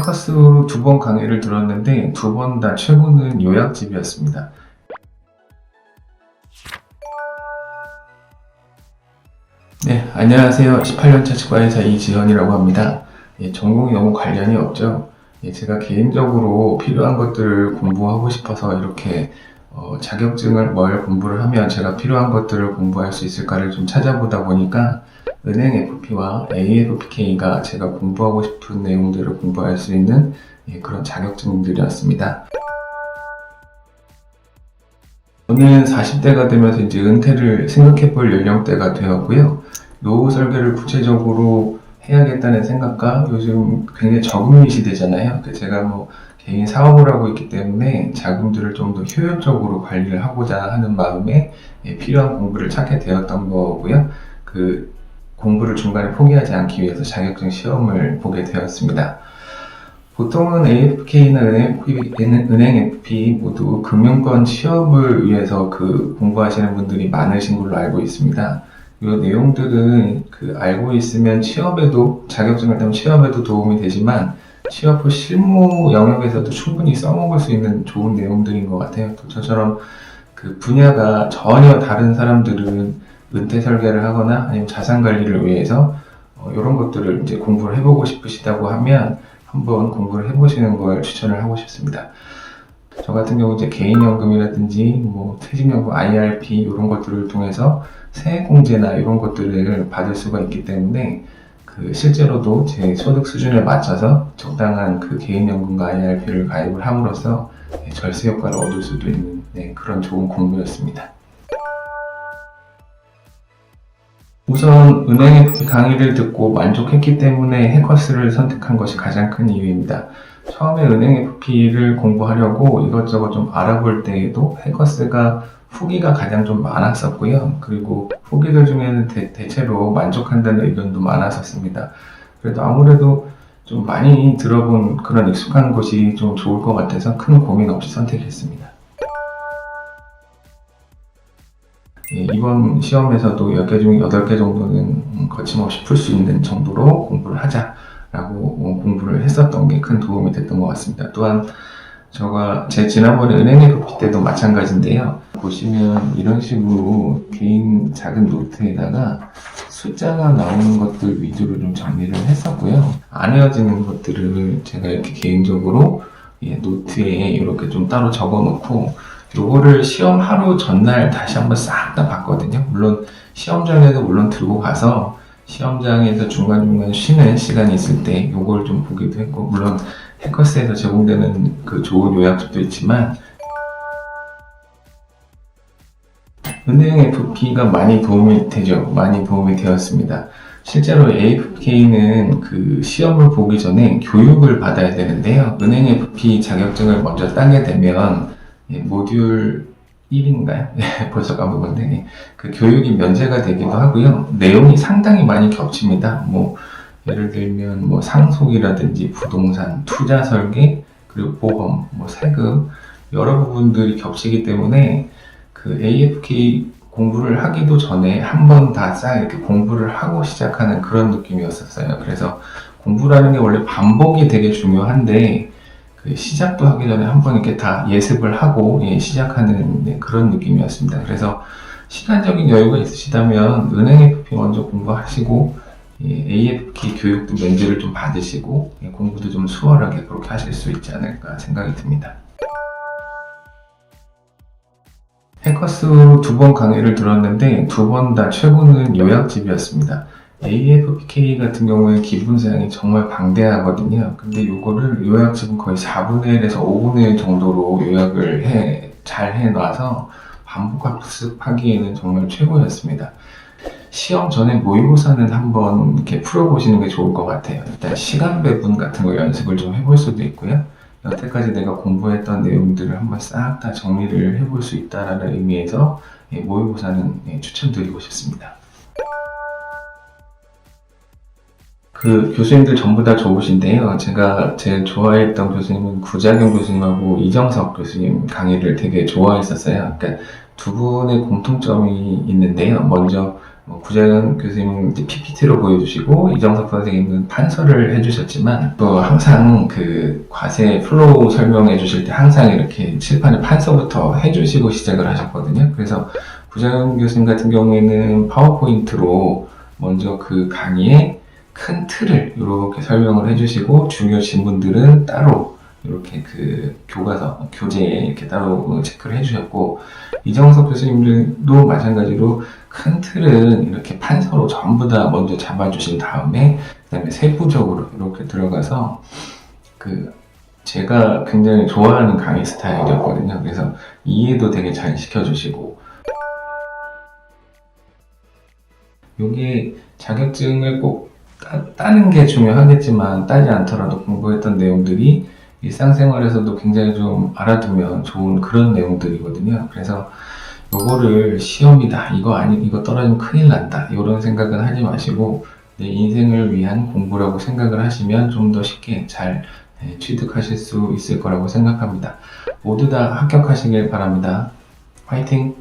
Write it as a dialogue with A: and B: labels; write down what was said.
A: 해커스로 두 번 강의를 들었는데 두 번 다 최고는 요약집이었습니다. 네, 안녕하세요. 18년차 치과의사 이지현이라고 합니다. 예, 전공이 너무 관련이 없죠. 예, 제가 개인적으로 필요한 것들을 공부하고 싶어서 이렇게 어, 자격증을 뭘 공부를 하면 제가 필요한 것들을 공부할 수 있을까를 좀 찾아보다 보니까 은행 FP와 AFPK가 제가 공부하고 싶은 내용들을 공부할 수 있는 예, 그런 자격증들이었습니다. 저는 40대가 되면서 이제 은퇴를 생각해 볼 연령대가 되었고요. 노후 설계를 구체적으로 해야겠다는 생각과 요즘 굉장히 저금리 시대잖아요. 그 제가 뭐 개인 사업을 하고 있기 때문에 자금들을 좀 더 효율적으로 관리를 하고자 하는 마음에 예, 필요한 공부를 찾게 되었던 거고요. 그 공부를 중간에 포기하지 않기 위해서 자격증 시험을 보게 되었습니다. 보통은 AFK나 은행 은행 FP 모두 금융권 취업을 위해서 그 공부하시는 분들이 많으신 걸로 알고 있습니다. 이 내용들은 그 알고 있으면 취업에도 자격증을 따면 취업에도 도움이 되지만 취업 후 실무 영역에서도 충분히 써먹을 수 있는 좋은 내용들인 것 같아요. 또 저처럼 그 분야가 전혀 다른 사람들은 은퇴 설계를 하거나 아니면 자산 관리를 위해서 어, 이런 것들을 이제 공부를 해보고 싶으시다고 하면 한번 공부를 해보시는 걸 추천을 하고 싶습니다. 저 같은 경우 이제 개인연금이라든지 뭐 퇴직연금 IRP 이런 것들을 통해서 세액공제나 이런 것들을 받을 수가 있기 때문에 그 실제로도 제 소득 수준에 맞춰서 적당한 그 개인연금과 IRP를 가입을 함으로써 절세 효과를 얻을 수도 있는 네, 그런 좋은 공부였습니다. 우선 은행 FP 강의를 듣고 만족했기 때문에 해커스를 선택한 것이 가장 큰 이유입니다. 처음에 은행 FP를 공부하려고 이것저것 좀 알아볼 때에도 해커스가 후기가 가장 좀 많았었고요. 그리고 후기들 중에는 대, 대체로 만족한다는 의견도 많았었습니다. 그래도 아무래도 좀 많이 들어본 그런 익숙한 곳이 좀 좋을 것 같아서 큰 고민 없이 선택했습니다. 예, 이번 시험에서도 10개 중 8개 정도는 음, 거침없이 풀 수 있는 정도로 공부를 하자라고 어, 공부를 했었던 게 큰 도움이 됐던 것 같습니다. 또한 제가 제 지난번에 은행 FP 때도 마찬가지인데요. 보시면 이런 식으로 개인 작은 노트에다가 숫자가 나오는 것들 위주로 좀 정리를 했었고요. 안 헤어지는 것들을 제가 이렇게 개인적으로 예, 노트에 이렇게 좀 따로 적어 놓고 요거를 시험 하루 전날 다시 한번 싹 다 봤거든요. 물론 시험장에도 물론 들고 가서 시험장에서 중간중간 쉬는 시간이 있을 때 요걸 좀 보기도 했고 물론 해커스에서 제공되는 그 좋은 요약집도 있지만 은행 FP가 많이 도움이 되죠. 많이 도움이 되었습니다. 실제로 AFK는 그 시험을 보기 전에 교육을 받아야 되는데요. 은행 FP 자격증을 먼저 따게 되면 예, 모듈 1인가요? 벌써 까먹었네. 그 교육이 면제가 되기도 하고요. 내용이 상당히 많이 겹칩니다. 뭐, 예를 들면 뭐 상속이라든지 부동산, 투자 설계, 그리고 보험, 뭐 세금, 여러 부분들이 겹치기 때문에 그 AFK 공부를 하기도 전에 한 번 다 싹 이렇게 공부를 하고 시작하는 그런 느낌이었었어요. 그래서 공부라는 게 원래 반복이 되게 중요한데 그 시작도 하기 전에 한번 이렇게 다 예습을 하고 예, 시작하는 네, 그런 느낌이었습니다. 그래서 시간적인 여유가 있으시다면 은행 FP 먼저 공부하시고 예, AFP 교육도 면제를 좀 받으시고 예, 공부도 좀 수월하게 그렇게 하실 수 있지 않을까 생각이 듭니다. 해커스로 두 번 강의를 들었는데 두 번 다 최고는 요약집이었습니다. AFPK 같은 경우에 기본 사양이 정말 방대하거든요. 근데 요거를 요약집은 거의 4분의 1에서 5분의 1 정도로 요약을 해, 잘 해놔서 반복 학습하기에는 정말 최고였습니다. 시험 전에 모의고사는 한번 이렇게 풀어보시는 게 좋을 것 같아요. 일단 시간 배분 같은 거 연습을 좀 해볼 수도 있고요. 여태까지 내가 공부했던 내용들을 한번 싹 다 정리를 해볼 수 있다라는 의미에서 예, 모의고사는 예, 추천드리고 싶습니다. 그 교수님들 전부 다 좋으신데요. 제가 제일 좋아했던 교수님은 구자경 교수님하고 이정석 교수님 강의를 되게 좋아했었어요. 그러니까 두 분의 공통점이 있는데요. 먼저 어, 구재현 교수님 PPT로 보여주시고 이정석 선생님은 판서를 해주셨지만 또 항상 그 과세 플로우 설명해 주실 때 항상 이렇게 칠판에 판서부터 해주시고 시작을 하셨거든요. 그래서 구재현 교수님 같은 경우에는 파워포인트로 먼저 그 강의의 큰 틀을 이렇게 설명을 해주시고 중요 지문들은 따로 이렇게 그 교과서 교재에 이렇게 따로 체크를 해주셨고 이정석 교수님들도 마찬가지로 큰 틀은 이렇게 판서로 전부 다 먼저 잡아주신 다음에 그다음에 세부적으로 이렇게 들어가서 그 제가 굉장히 좋아하는 강의 스타일이었거든요. 그래서 이해도 되게 잘 시켜주시고 이게 자격증을 꼭 따, 따는 게 중요하겠지만 따지 않더라도 공부했던 내용들이 일상생활에서도 굉장히 좀 알아두면 좋은 그런 내용들이거든요. 그래서 요거를 시험이다, 이거 아니, 이거 떨어지면 큰일 난다, 이런 생각은 하지 마시고 내 인생을 위한 공부라고 생각을 하시면 좀 더 쉽게 잘 네, 취득하실 수 있을 거라고 생각합니다. 모두 다 합격하시길 바랍니다. 화이팅!